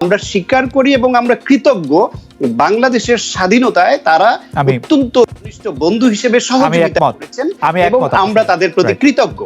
আমরা স্বীকার করি এবং আমরা কৃতজ্ঞ বাংলাদেশের স্বাধীনতায় তারা অত্যন্ত ঘনিষ্ঠ বন্ধু হিসেবে সহযোগিতা। করেছেন এবং আমরা তাদের প্রতি কৃতজ্ঞ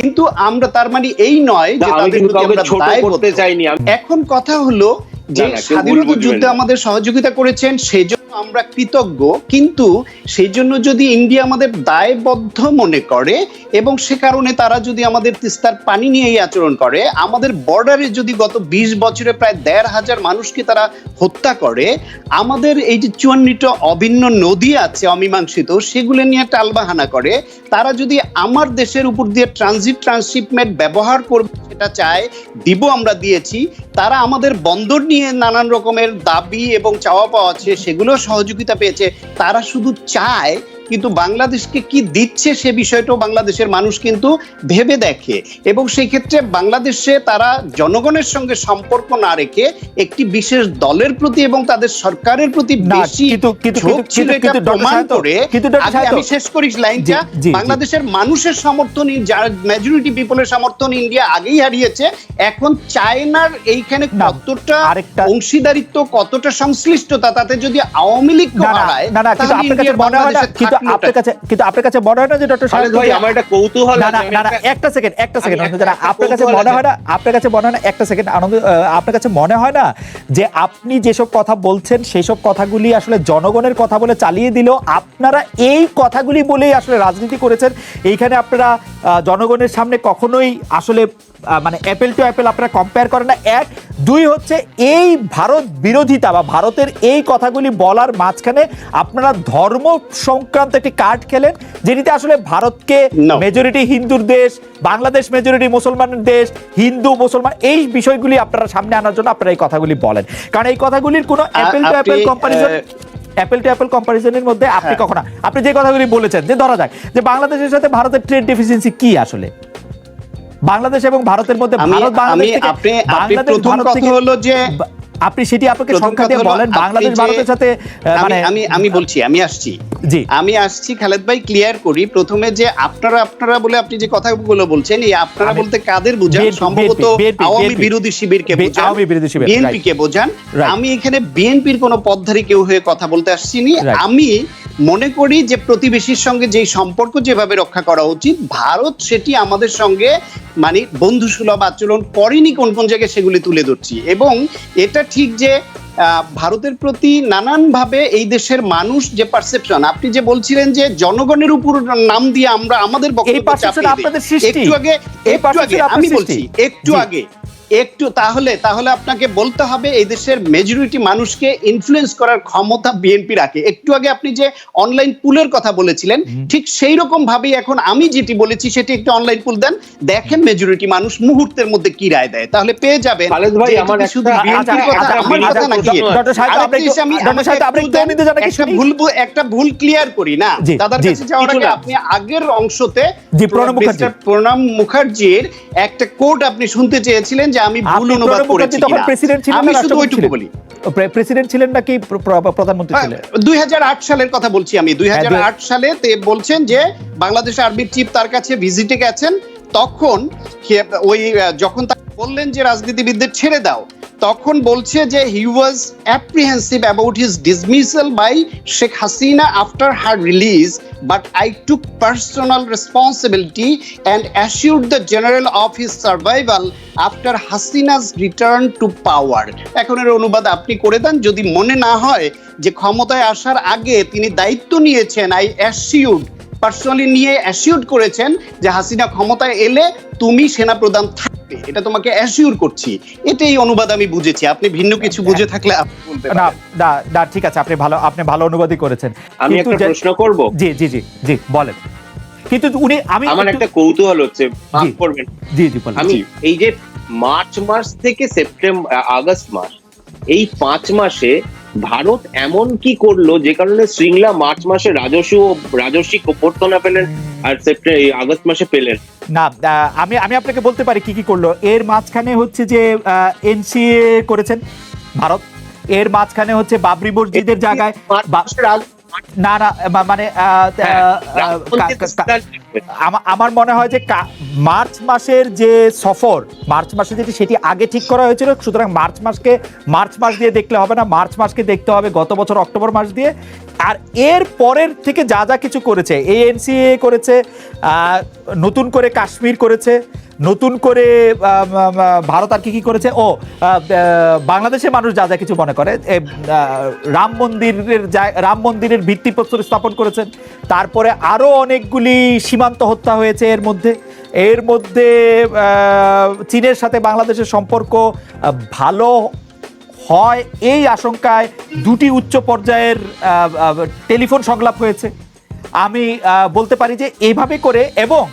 কিন্তু আমরা তার মানে এই নয় যে তাদের প্রতি আমরা দায় দায়বদ্ধ। করতে চাইনি এখন কথা হলো যে স্বাধীনতা যুদ্ধে আমাদের সহযোগিতা করেছেন সেই জন্য আমরা কৃতজ্ঞ। কিন্তু সেই জন্য যদি ইন্ডিয়া আমাদের দায়বদ্ধ মনে করে এবং সে কারণে তারা যদি আমাদের তিস্তার পানি নিয়েই আচরণ করে আমাদের বর্ডারে যদি গত বিশ বছরে প্রায় দেড় হাজার মানুষকে তারা হত্যা করে আমাদের এই যে চুয়ান্নটা অভিন্ন নদী আছে অমীমাংসিত সেগুলো নিয়ে টালবাহানা করে তারা যদি আমার দেশের উপর দিয়ে ট্রানজিট ট্রান্সশিপমেন্ট ব্যবহার করবে সেটা চায় দিব আমরা দিয়েছি তারা আমাদের বন্দর নিয়ে নানান রকমের দাবি এবং চাওয়া পাওয়া আছে সেগুলো সহযোগিতা পেয়েছে। তারা শুধু চায় কিন্তু বাংলাদেশকে কি দিচ্ছে সে বিষয়টাও বাংলাদেশের মানুষ কিন্তু ভেবে দেখে এবং সেই ক্ষেত্রে বাংলাদেশে তারা জনগণের সঙ্গে সম্পর্ক না রেখে একটি বিশেষ দলের প্রতি এবং তাদের সরকারের প্রতি বেশি ঝোঁক ছিল এটা প্রমাণ করে আমি শেষ করি লাইনটা। বাংলাদেশের মানুষের সমর্থন যার মেজরিটি পিপলের সমর্থন ইন্ডিয়া আগেই হারিয়েছে এখন চায়নার এইখানে কতটা অংশীদারিত্ব কতটা সংশ্লিষ্টতা তাতে যদি আওয়ামী লীগ না হারায় তাহলে ইন্ডিয়ার বাংলাদেশে আপনার কাছে কিন্তু আপনার কাছে মনে হয় না যে ডক্টর খালেদ ভাই আমার একটা কৌতূহল না না না না একটা- সেকেন্ড একটা সেকেন্ড আপনার কাছে মনে হয় না আপনার কাছে মনে হয় না একটা সেকেন্ড আনন্দ আপনার কাছে মনে হয় না যে আপনি যেসব কথা বলছেন সেই সব কথাগুলি আসলে জনগণের কথা বলে চালিয়ে দিলেও আপনারা এই কথাগুলি বলেই আসলে রাজনীতি করেছেন। এইখানে আপনারা জনগণের সামনে কখনোই আসলে মানে অ্যাপেল টু অ্যাপেল আপনারা কম্পেয়ার করেন না। এক দুই হচ্ছে এই ভারত বিরোধিতা বা ভারতের এই কথাগুলি বলার মাঝখানে আপনারা ধর্ম সংক্রান্ত একটি কার্ড খেলেন যেটিতে আসলে ভারতকে. মেজরিটি হিন্দুর দেশ বাংলাদেশ মেজরিটি মুসলমানের দেশ হিন্দু মুসলমান এই বিষয়গুলি আপনারা সামনে আনার জন্য আপনারা এই কথাগুলি বলেন কারণ এই কথাগুলির কোনো apple to apple comparison apple to apple কম্পারিজনের মধ্যে আপনি হ্যাঁ। কখনো আপনি যে কথাগুলি বলেছেন যে ধরা যাক যে বাংলাদেশের সাথে ভারতের ট্রেড ডেফিসিয়েন্সি কি আসলে বাংলাদেশ এবং ভারতের মধ্যে ভারত বাংলাদেশ আপনি প্রথম কথা হলো যে আপনি সেটি আপনাকে সংখ্যা দিয়ে বলেন বাংলাদেশ ভারতের সাথে মানে আমি আমি বলছি আমি আসছি। জি। আমি আসছি খালেদ ভাই ক্লিয়ার করি। প্রথমে যে আপনারা আপনারা বলে আপনি যে কথাগুলো বলছেন এই আপনারা বলতে কাদের বোঝান? সম্ভবত আওয়ামী বিরোধী শিবিরকে বোঝান। আওয়ামী বিরোধী শিবির, বিএনপি কে বোঝান। আমি এখানে বিএনপির কোনো পথধারী কেউ হয়ে কথা বলতে আসছিনি। Right. আমি মনে করি যে প্রতিবেশীর সঙ্গে যেই সম্পর্ক যেভাবে রক্ষা করা উচিত ভারত সেটি আমাদের সঙ্গে মানে বন্ধু সুলভ আচরণ করেনি কোন কোন জায়গায় সেগুলি তুলে ধরছি। এবং এটা ঠিক যে আহ, ভারতের প্রতি নানানভাবে এই দেশের মানুষ যে পারসেপশন আপনি যে বলছিলেন যে জনগণের উপর নাম দিয়ে আমরা আমাদের বক্তব্য। একটু আগে একটু আগে আমি বলছি একটু আগে একটু তাহলে তাহলে আপনাকে বলতে হবে এই দেশের মেজরিটি মানুষকে ইনফ্লুয়েন্স করার ক্ষমতা বিএনপি রাখে। একটু আগে আপনি যে অনলাইন পুলের কথা বলেছিলেন ঠিক সেই রকম ভাবেই এখন আমি যেটি বলেছি সেটি একটু অনলাইন পুল দেন। দেখেন মেজরিটি মানুষ মুহূর্তের মধ্যে কি রায় দেয়। তাহলে পেয়ে যাবেন খালেদ ভাই, যে আমার একটা- শুধু আচ্ছা, বিএনপির কথা আচ্ছা, আমার আচ্ছা, কথা নাকি ডক্টর সাহেব, আপনি আমি ডক্টর সাহেব, আপনি একটু একটু নিতে যান একটা ভুল ভুল- একটা ভুল ক্লিয়ার করি না? দাদার কাছে যাওয়ার আগে আপনি আগের অংশতে প্রণব মুখার্জির একটা কোড আপনি শুনতে চেয়েছিলেন যে আমি ভুল অনুবাদ করেছি তখন প্রেসিডেন্ট ছিলেন আমি শুধু ওইটুকু বলি। প্রেসিডেন্ট ছিলেন নাকি প্র- প্র- প্রধানমন্ত্রী ছিলেন? 2008 সালের কথা বলছি আমি। দুই হাজার আট সালে তে বলছেন যে বাংলাদেশ আর্মির চিফ তার কাছে ভিজিটে গেছেন। তখন ওই যখন তাকে বললেন যে রাজনীতিবিদদের ছেড়ে দাও তখন বলছে যে he was apprehensive about his dismissal by Sheikh Hasina after her release but I took personal responsibility and assured the general of his survival after Hasina's return to power এখন এর অনুবাদ আপনি করে দেন, যদি মনে না হয় যে ক্ষমতায় আসার আগে তিনি দায়িত্ব নিয়েছেন আই অ্যাসিউড পার্সোনালি নিয়ে অ্যাসিউড করেছেন যে হাসিনা ক্ষমতায় এলে তুমি সেনাপ্রধান থাকবে। এটা তোমাকে অ্যাসিউর করছি। এটাই অনুবাদ আমি বুঝেছি। আপনি ভিন্ন কিছু বুঝে থাকলে না না না ঠিক আছে আপনি ভালো আপনি ভালো অনুবাদই করেছেন। আমি একটা প্রশ্ন করব? জি জি জি জি বলেন। কিন্তু উনি আমি আমার একটা কৌতূহল হচ্ছে। মাফ করবেন। জি জি বলেন। আমি এই যে মার্চ মাস থেকে সেপ্টেম্বর আগস্ট মাস এই পাঁচ মাসে ভারত এমন কি করল যে কারণে শৃঙ্গলা মার্চ মাসে রাজস্ব রাজস্বিক অভ্যর্থনা পেলেন আর সেপ্টেম্বর আগস্ট মাসে পেলেন? না আমি আমি আপনাকে বলতে পারি কি কি করল। এর মাঝখানে হচ্ছে যে এনসিএ করেছেন ভারত। এর মাঝখানে হচ্ছে বাবরি মসজিদের জায়গায় না না মানে হ্যাঁ, আমার মনে হয় যে মার্চ মাসের যে সফর মার্চ মাসে যেটি সেটি আগে ঠিক করা হয়েছিল সুতরাং মার্চ মাসকে মার্চ মাস দিয়ে দেখলে হবে না মার্চ মাসকে দেখতে হবে গত বছর অক্টোবর মাস দিয়ে। আর এর পরের থেকে যা যা কিছু করেছে এএনসিএ করেছে আহ, নতুন করে কাশ্মীর করেছে নতুন করে ভারত আর কি কি করেছে? ও বাংলাদেশের মানুষ যা যা কিছু মনে করে রাম মন্দিরের রাম মন্দিরের ভিত্তিপ্রস্তর স্থাপন করেছেন। তারপরে আরও অনেকগুলি সীমান্ত হত্যা হয়েছে এর মধ্যে। এর মধ্যে চীনের সাথে বাংলাদেশের সম্পর্ক ভালো হয় এই আশঙ্কায় দুটি উচ্চ পর্যায়ের টেলিফোন সংলাপ হয়েছে। আমি বলতে পারি যে এইভাবে করে এবং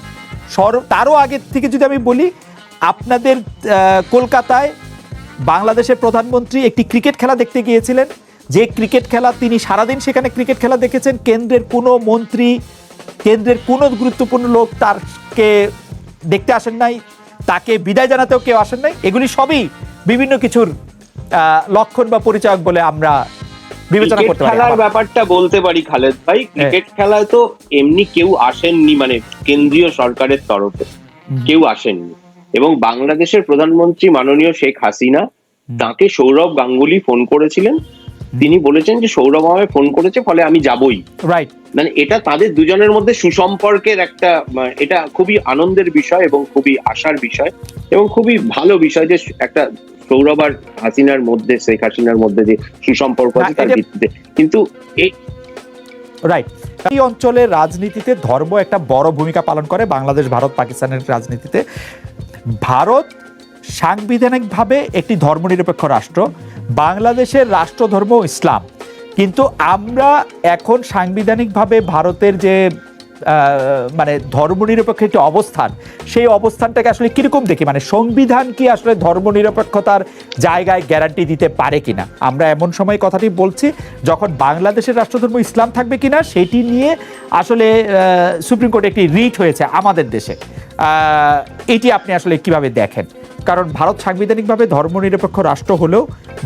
সর তারও আগে থেকে যদি আমি বলি, আপনাদের কলকাতায় বাংলাদেশের প্রধানমন্ত্রী একটি ক্রিকেট খেলা দেখতে গিয়েছিলেন। যে ক্রিকেট খেলা তিনি সারাদিন সেখানে ক্রিকেট খেলা দেখেছেন। কেন্দ্রের কোনো মন্ত্রী, কেন্দ্রের কোনো গুরুত্বপূর্ণ লোক তারকে দেখতে আসেন নাই, তাকে বিদায় জানাতেও কেউ আসেন নাই। এগুলি সবই বিভিন্ন কিছুর লক্ষণ বা পরিচয়ক বলে আমরা বিবেচনা ক্রিকেট করতে পারি। খেলার ব্যাপারটা বলতে পারি খালেদ ভাই। ক্রিকেট খেলায় তো এমনি কেউ আসেননি মানে কেন্দ্রীয় সরকারের তরফে। কেউ আসেননি। এবং বাংলাদেশের প্রধানমন্ত্রী মাননীয় শেখ হাসিনা তাকে সৌরভ গাঙ্গুলি ফোন করেছিলেন। তিনি বলেছেন যে সৌরভ আমায় ফোন করেছে ফলে আমি যাবই। রাইট মানে এটা তাদের দুজনের মধ্যে সুসম্পর্কের একটা এটা খুবই আনন্দের বিষয় এবং খুবই আশার বিষয় এবং খুবই ভালো বিষয় যে একটা সৌরভ আর হাসিনার মধ্যে শেখ হাসিনার মধ্যে যে সুসম্পর্ক আছে তার ভিত্তিতে। কিন্তু এই রাইট এই অঞ্চলের রাজনীতিতে ধর্ম একটা বড় ভূমিকা পালন করে বাংলাদেশ ভারত পাকিস্তানের রাজনীতিতে। ভারত সাংবিধানিকভাবে একটি ধর্মনিরপেক্ষ রাষ্ট্র। বাংলাদেশের রাষ্ট্রধর্ম ইসলাম। কিন্তু আমরা এখন সাংবিধানিকভাবে ভারতের যে মানে ধর্মনিরপেক্ষ একটি অবস্থান, সেই অবস্থানটাকে আসলে কীরকম দেখি? মানে সংবিধান কি আসলে ধর্মনিরপেক্ষতার জায়গায় গ্যারান্টি দিতে পারে কিনা? আমরা এমন সময় কথাটি বলছি, যখন বাংলাদেশের রাষ্ট্রধর্ম ইসলাম থাকবে কিনা, সেটি নিয়ে আসলে সুপ্রিম কোর্টে একটি রিট হয়েছে আমাদের দেশে। এটি আপনি আসলে কীভাবে দেখেন? কারণ ভারত সাংবিধানিকভাবে ধর্মনিরপেক্ষ রাষ্ট্র হলেও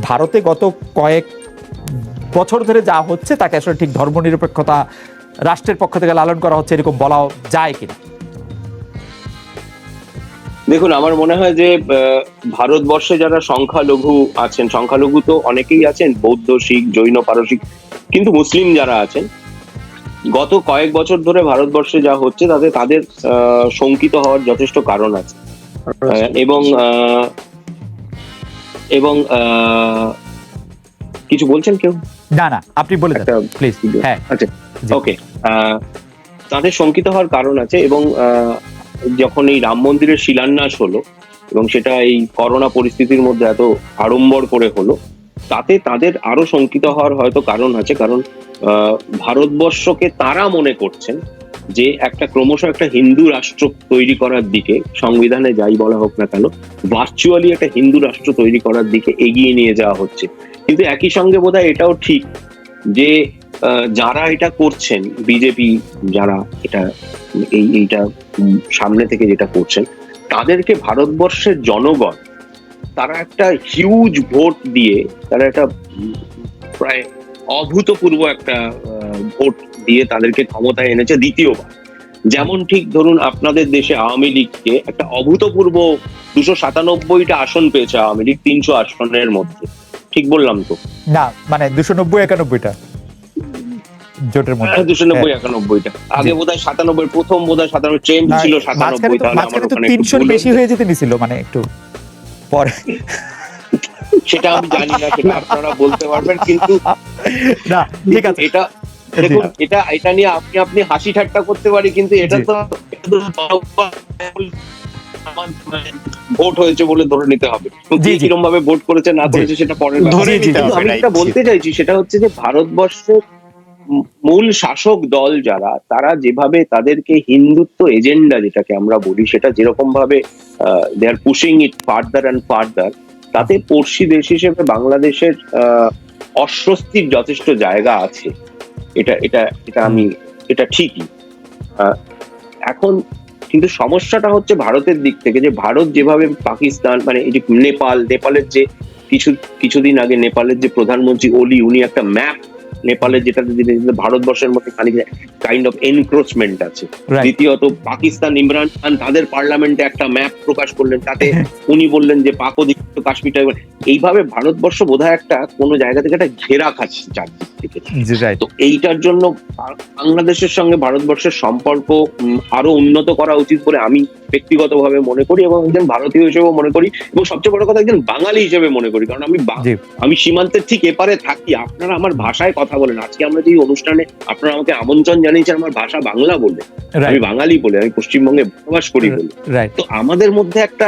ভারতে গত কয়েক বছর ধরে যা হচ্ছে তাকে আসলে ঠিক ধর্মনিরপেক্ষতা রাষ্ট্রের পক্ষ থেকে লালন করা হচ্ছে এরকম বলা যায় কিনা? দেখুন, আমার মনে হয় যে ভারতবর্ষে যারা সংখ্যালঘু আছেন, সংখ্যালঘু তো অনেকেই আছেন, বৌদ্ধ, শিখ, জৈন, পারসিক, কিন্তু মুসলিম যারা আছেন, গত কয়েক বছর ধরে ভারতবর্ষে যা হচ্ছে তাতে তাদের শঙ্কিত হওয়ার যথেষ্ট কারণ আছে। এবং আহ, এবং আহ, কিছু বলছেন কেউ? না না আপনি বলে দেন প্লিজ হ্যাঁ। আচ্ছা ওকে তাদের শঙ্কিত হওয়ার কারণ আছে এবং যখন এই রাম মন্দিরের শিলান্যাস হলো এবং সেটা এই করোনা পরিস্থিতির মধ্যে এত আড়ম্বর করে হলো তাতে তাদের আরও শঙ্কিত হওয়ার হয়তো কারণ আছে কারণ আহ, ভারতবর্ষকে তারা মনে করছেন যে একটা ক্রমশ একটা হিন্দু রাষ্ট্র তৈরি করার দিকে, সংবিধানে যাই বলা হোক না কেন ভার্চুয়ালি একটা হিন্দু রাষ্ট্র তৈরি করার দিকে এগিয়ে নিয়ে যাওয়া হচ্ছে। কিন্তু একই সঙ্গে বোধহয় এটাও ঠিক যে যারা এটা করছেন, বিজেপি যারা এটা, এই, এইটা সামনে থেকে যেটা করছেন, তাদেরকে ভারতবর্ষের জনগণ তারা একটা হিউজ ভোট দিয়ে, তারা একটা প্রায় অভূতপূর্ব একটা ভোট দিয়ে তাদেরকে ক্ষমতায় এনেছে দ্বিতীয়বার। যেমন ঠিক ধরুন আপনাদের দেশে আওয়ামী লীগকে একটা অভূতপূর্ব দুশো সাতানব্বইটা আসন পেয়েছে আওয়ামী লীগ তিনশো আসনের মধ্যে। ঠিক বললাম তো? না মানে দুশো নব্বই একানব্বইটা। জোটের মধ্যে। দুশো নব্বই একানব্বইটা। আগে বোধ হয় সাতানব্বই প্রথম বোধ হয় সাতানব্বই ট্রেন্ড ছিল সাতানব্বই তো তাহলে আমার মাঝখানে তো ওখানে একটু বেশি হয়ে যেতে নিছিল মানে একটু পরে। সেটা আমি জানি না সেটা আপনারা বলতে পারবেন কিন্তু না ঠিক আছে। এটা দেখুন এটা এটা নিয়ে আপনি আপনি হাসি ঠাট্টা করতে পারি কিন্তু এটা তো ভোট হয়েছে বলে ধরে নিতে হবে। কীরকম ভাবে ভোট করেছে না করেছে সেটা পরের আমি. যেটা বলতে চাইছি সেটা হচ্ছে যে ভারতবর্ষের মূল শাসক দল যারা তারা যেভাবে তাদেরকে হিন্দুত্ব এজেন্ডা যেটাকে আমরা বলি সেটা যেরকম ভাবে they are pushing it further and further তাতে পড়শি দেশ হিসেবে বাংলাদেশের আহ, অস্বস্তির যথেষ্ট জায়গা আছে। এটা এটা এটা আমি এটা ঠিকই। এখন কিন্তু সমস্যাটা হচ্ছে ভারতের দিক থেকে যে ভারত যেভাবে পাকিস্তান মানে এই যে নেপাল নেপালের যে কিছু কিছুদিন আগে নেপালের যে প্রধানমন্ত্রী ওলি উনি একটা ম্যাপ নেপালের যেটা ভারতবর্ষের মধ্যে খানিক কাইন্ড অফ এনক্রোচমেন্ট আছে। দ্বিতীয়ত পাকিস্তান ইমরান খান তাদের পার্লামেন্টে একটা ম্যাপ প্রকাশ করলেন তাতে উনি বললেন যে পাক অধিকৃত কাশ্মীরটা এইভাবে ভারতবর্ষ বোধহয় একটা কোনো জায়গা থেকে একটা ঘেরা খাচ্ছে চারদিক থেকে তো এইটার জন্য বাংলাদেশের সঙ্গে ভারতবর্ষের সম্পর্ক আরও উন্নত করা উচিত বলে আমি ব্যক্তিগতভাবে মনে করি এবং একজন ভারতীয় হিসেবেও মনে করি এবং সবচেয়ে বড় কথা একজন বাঙালি হিসেবে মনে করি। কারণ আমি আমি সীমান্তের ঠিক এপারে থাকি। আপনারা আমার ভাষায় কথা বলেন। আজকে আমরা যে অনুষ্ঠানে আপনারা আমাকে আমন্ত্রণ জানিয়েছেন আমার ভাষা বাংলা বলে। আমি বাঙালি বলে আমি পশ্চিমবঙ্গে বসবাস করি বলে। তো আমাদের মধ্যে একটা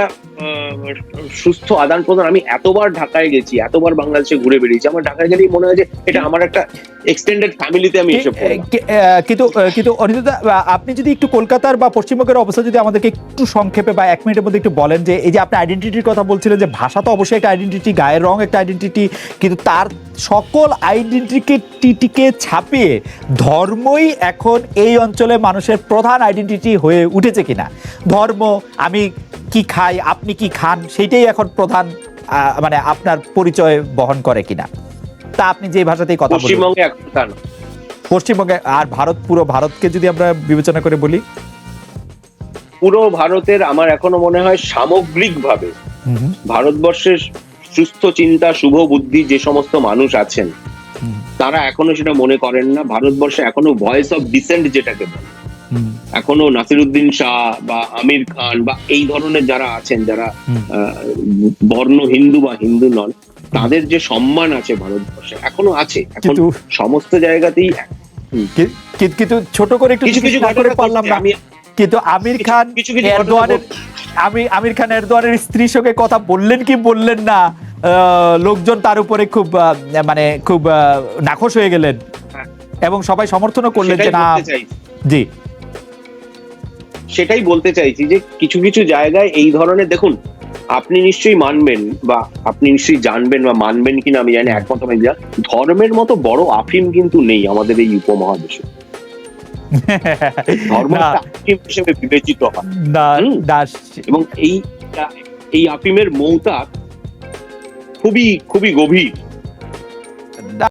সুস্থ আদান প্রদান আমি এতবার ঢাকায় গেছি, এতবার বাংলাদেশে ঘুরে বেরিয়েছি আমার ঢাকায় গেলেই মনে হয় যে এটা আমার একটা এক্সটেন্ডেড ফ্যামিলিতে আমি এসে কিন্তু কিন্তু অনিরুদ্ধা আপনি যদি একটু কলকাতার বা পশ্চিমবঙ্গের অবস্থা যদি আমাদেরকে একটু সংক্ষেপে বা এক মিনিটের মধ্যে একটু বলেন যে, এই যে আপনি আইডেন্টিটির কথা বলছিলেন যে, ভাষা তো অবশ্যই একটা আইডেন্টিটি গায়ের রং একটা আইডেন্টিটি কিন্তু তার সকল আইডেন্টিটিকে ছাপিয়ে ধর্মই এখন এই অঞ্চলে মানুষের প্রধান আইডেন্টিটি হয়ে উঠেছে কিনা? ধর্ম, আমি কি খাই আপনি কি খান সেইটাই এখন প্রধান মানে আপনার পরিচয় বহন করে কিনা। তা আপনি যে ভাষাতেই কথা বলুন। পশ্চিমবঙ্গে এখন তা না পশ্চিমবঙ্গে আর ভারত পুরো ভারতকে যদি আমরা বিবেচনা করে বলি। পুরো ভারতের আমার এখনও মনে হয় সামগ্রিকভাবে ভারতবর্ষের সুস্থ চিন্তা শুভ বুদ্ধি যে সমস্ত মানুষ আছেন তারা এখনও সেটা মনে করেন না। ভারতবর্ষে এখনও ভয়েস অফ ডিসেন্ট যেটাকে বলে। এখনও নাসিরুদ্দিন শাহ বা আমির খান বা এই ধরনের যারা আছেন যারা বর্ণ হিন্দু বা হিন্দু নন তাদের যে সম্মান আছে ভারতবর্ষে এখনও আছে। এখন সমস্ত জায়গাতেই কিন্তু ছোট করে একটু কিছু কিছু করে পারলাম না। আমি কিন্তু আমির খান কিছু এরদোয়ানের আমি আমির খান এরদোয়ানের স্ত্রীর সঙ্গে কথা বললেন কি বললেন না? আহ, লোকজন তার উপরে খুব মানে খুব নাখোশ হয়ে গেলেন। হ্যাঁ। এবং সবাই সমর্থনও করলেন যে না। জি। সেটাই বলতে চাইছি যে কিছু কিছু জায়গায় এই ধরনের দেখুন আপনি নিশ্চয়ই মানবেন বা আপনি নিশ্চয়ই জানবেন বা মানবেন কিনা আমি জানি একমত আমি ধর্মের মতো বড় আফিম কিন্তু নেই আমাদের এই উপমহাদেশে। ধর্ম আফিম হিসেবে বিবেচিত হয়। এবং এই এই আফিমের মৌতা খুবই খুবই গভীর।